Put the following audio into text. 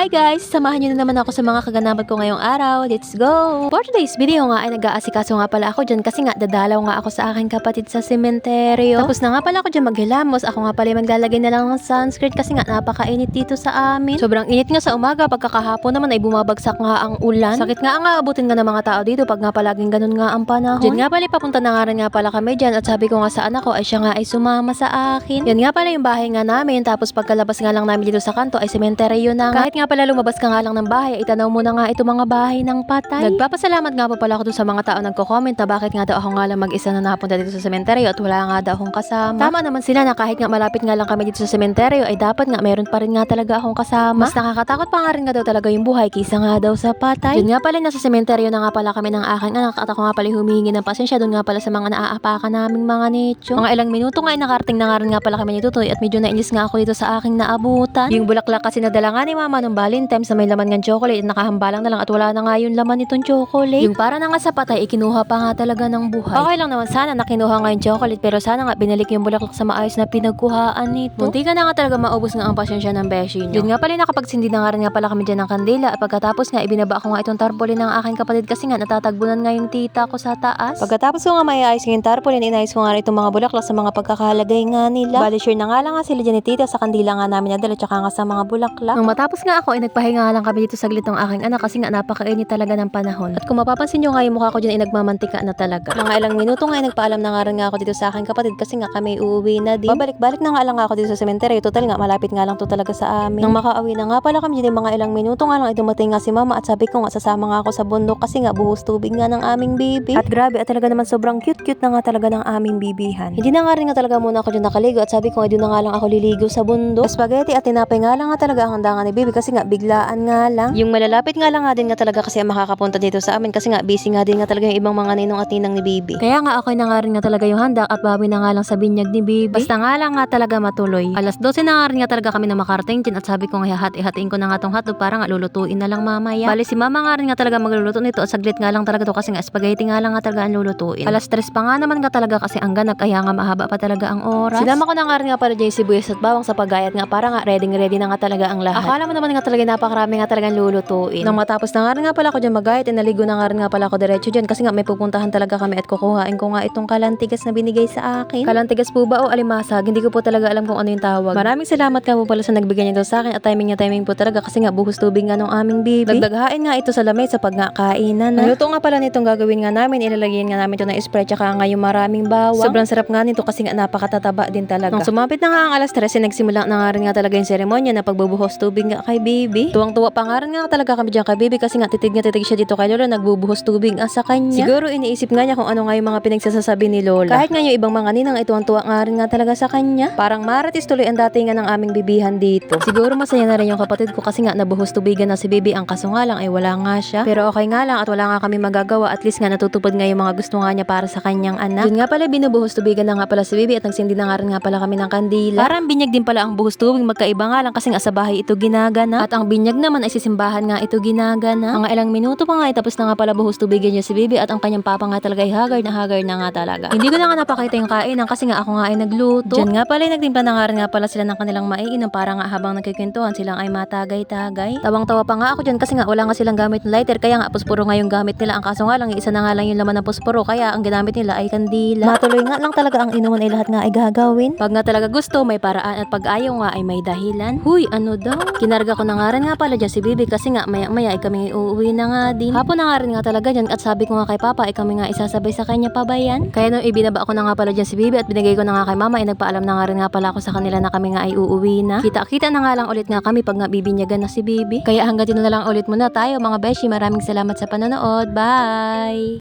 Hi guys! Samahan niyo na naman ako sa mga kaganapan ko ngayong araw. Let's go! For today's video nga ay nag-aasikaso nga pala ako dyan kasi nga dadalaw nga ako sa aking kapatid sa sementeryo. Tapos na nga pala ako dyan maghilamos. Ako nga pala maglalagay na lang ng sunscreen kasi nga napakainit dito sa amin. Sobrang init nga sa umaga. Pagkakahapon naman ay bumabagsak nga ang ulan. Sakit nga ang aabutin nga ng mga tao dito pag nga palaging ganun nga ang panahon. Dyan nga pala papunta na nga rin nga pala kami dyan at sabi ko nga sa anak ko ay siya nga ay sumama sa akin. Yan nga pala yung bahay nga namin tapos pagkalabas nga lang namin dito sa kanto ay sementeryo na nga. Kahit nga pala lumabas ka nga lang ng bahay, ay itanaw mo na nga ito mga bahay ng patay. Nagpapasalamat nga po pala ako dun sa mga tao nagko-comment na bakit nga daw ako nga lang mag-isa na napunta dito sa sementeryo at wala nga daw akong kasama. Tama naman sila na kahit nga malapit nga lang kami dito sa sementeryo ay dapat nga meron pa rin nga talaga akong kasama. Mas nakakatakot pa nga rin nga daw talaga yung buhay kisa nga daw sa patay. Yun nga pala nasa sementeryo na nga pala kami ng aking anak at ako nga pala humihingi ng pasensya doon nga pala sa mga naaapakan naming mga nicho. Mga ilang minuto nga ay nakarating na nga rin nga pala kami ni Tutoy at medyo nainis nga ako dito sa aking naabutan. Yung bulaklak kasi nadala nga ni mama nung Valentine's na may laman ng chocolate at nakahambalang na lang at wala na nga yung laman nitong chocolate. Yung para na nga sa patay, ikinuha pa nga talaga ng buhay. Okay lang naman sana na kinuha nga yung chocolate pero sana nga binalik yung bulaklak sa maayos na pinagkuhaan nito. Munti ka na nga talaga maubos nga ang pasensya ng beshi nyo. Yun nga pala nakapagsindi na nga rin nga pala kami dyan ng kandila at pagkatapos nga ibinaba ko nga itong tarpaulin ng aking kapatid kasi nga natatagbunan nga yung tita ko sa taas. Pagkatapos ko nga may ayos yung tarpaulin, inayos ko nga rin itong mga bulaklak sa mga pagkakalagay nga nila. Bali sure na nga lang nga sila dyan ni tita sa kandila nga namin nadala tsaka nga sa mga bulaklak. Nung matapos nga ako ay nagpahinga nga lang kami dito saglit ng aking anak kasi nga napakainit talaga ng panahon. At kung mapapansin nyo nga yung mukha ko dyan ay nagmamantika na talaga. Mga ilang minuto nga ay nagpaalam na nga rin nga ako dito sa aking kapatid kasi nga kami uuwi na din. Babalik-balik na nga lang ako dito sa sementeryo. Total nga malapit nga lang to talaga sa amin. Nang makauwi na nga pala kami dyan mga ilang minuto nga lang ay dumating nga si mama at sabi ko nga sasama nga ako sa bundok kasi nga buhos tubig nga ng aming baby. At grabe at talaga naman sobrang cute-cute na nga talaga ng aming bibihan. Hindi na nga rin nga talaga muna ako dyan nakaligo at sabi ko nga doon na nga lang ako liligo sa bundok. Spaghetti at tinapay nga lang nga talaga ang handa nga ni baby kasi nga biglaan nga lang. Yung malalapit nga lang nga din nga talaga kasi ang makakapunta dito sa amin kasi nga busy nga din nga talaga yung ibang mga ninong at ninang ni baby. Kaya nga ako na nga rin nga talaga yung handa at bawi na nga lang sa binyag ni baby. Basta nga lang nga talaga matuloy. Alas 12 na nga rin nga talaga kami na makarating din at sabi ko nga hati-hatiin ko na nga tong hotdog para nga lulutuin na lang mamaya. Bali si mama nga rin nga talaga magluluto nito at saglit nga lang talaga to kasi nga spaghetti nga lang nga talaga ang lulutuin. Alas 3 pa nga naman nga talaga kasi ang ganag kaya nga mahaba pa talaga ang oras. Sinama ko na nga rin nga para dyan sibuyas at bawang sa pagayat nga para nga ready ready na nga talaga ang lahat. Akala mo naman nga talaga napakarami nga talagang lulutuin. Nang matapos na nga rin nga pala ako dyan magayat, eh, naligo na nga rin nga pala ako diretso dyan kasi nga may pupuntahan talaga kami at kukuhain ko nga itong kalantigas na binigay sa akin. Kalantigas po ba o alimasag? Hindi ko po talaga alam kung ano yung tawag. Maraming salamat nga po pala sa nagbigay nito sa akin at timing niya timing po talaga kasi nga buhos tubig nga nung aming baby. Dagdaghain nga ito sa lamay sa pag nga kainan na. Luto nga pala nitong gagawin nga namin, ilalagyan nga namin ito ng spread tsaka nga yung maraming bawang. Sobrang sarap nga nito kasi nga napakatataba din talaga. Nung sumapit na nga ang alas 13, nagsimula na nga rin nga talaga yung seremonya na pagbubuhos tubig nga kay baby. Tuwang-tuwa pa nga rin nga talaga kami dyan kay baby kasi nga titig nga titig siya dito kay Lola nagbubuhos tubig nga sa kanya. Siguro iniisip nga niya kung ano nga yung mga pinagsasasabi ni Lola. Kahit nga yung ibang mga ninang ay tuwang-tuwa nga rin nga talaga sa kanya. Parang marites tuloy ang dating nga ng aming bibihan dito. Siguro masaya na rin yung kapatid ko kasi nga nabuhos tubigan na si baby ang kaso nga lang ay wala nga siya. Pero okay nga lang at wala nga kami magagawa at least nga natutupad nga yung mga gusto nga niya para sa kanyang anak. Yun nga pala binubuhos tubigan na nga pala si baby at nagsindi na nga rin nga pala kami ng kandila. Parang binyag din pala ang buhos tubig magkaiba nga lang kasi nga sa bahay ito ginagana. At ang binyag naman ay sisimbahan nga ito ginagana. Mga ilang minuto pa nga ay tapos na nga pala buhos tubigan niya si baby at ang kanyang papa nga talaga ay haggard na haggard na nga talaga. Hindi ko na nga napakita yung kainan kasi nga ako nga ay nagluto. Diyan nga pala ay nagtimpla na nga rin nga pala sila ng kanilang maiinom para nga habang nagkikwentuhan silang ay matagay-tagay. Tawang-tawa pa nga ako dyan kasi nga wala nga silang gamit ng lighter kaya nga puspuro nga yung gamit nila. Ang kaso nga lang isa na nga lang yung laman ng puspuro kaya ang ginamit nila ay kandila. Matuloy nga lang talaga ang inuman ay lahat nga ay gagawin. Pag nga talaga gusto may paraan at pag ayaw nga ay may dahilan. Huy, ano daw? Kinarga ko na nga pala dyan si Bibi kasi nga maya-maya ay kami uuwi na nga din. Hapon na nga talaga dyan at sabi ko nga kay Papa ay kami nga isasabay sa kanya pa ba yan? Kaya nung ibinaba ko na nga pala dyan si Bibi at binigay ko na nga kay Mama ay nagpaalam na nga rin nga pala ako sa kanila na kami nga ay uuwi na. Kita-kita na nga lang ulit nga kami pag nga bibinyagan na si Bibi. Kaya hanggang dito na lang ulit muna tayo mga beshi. Maraming salamat sa panonood. Bye!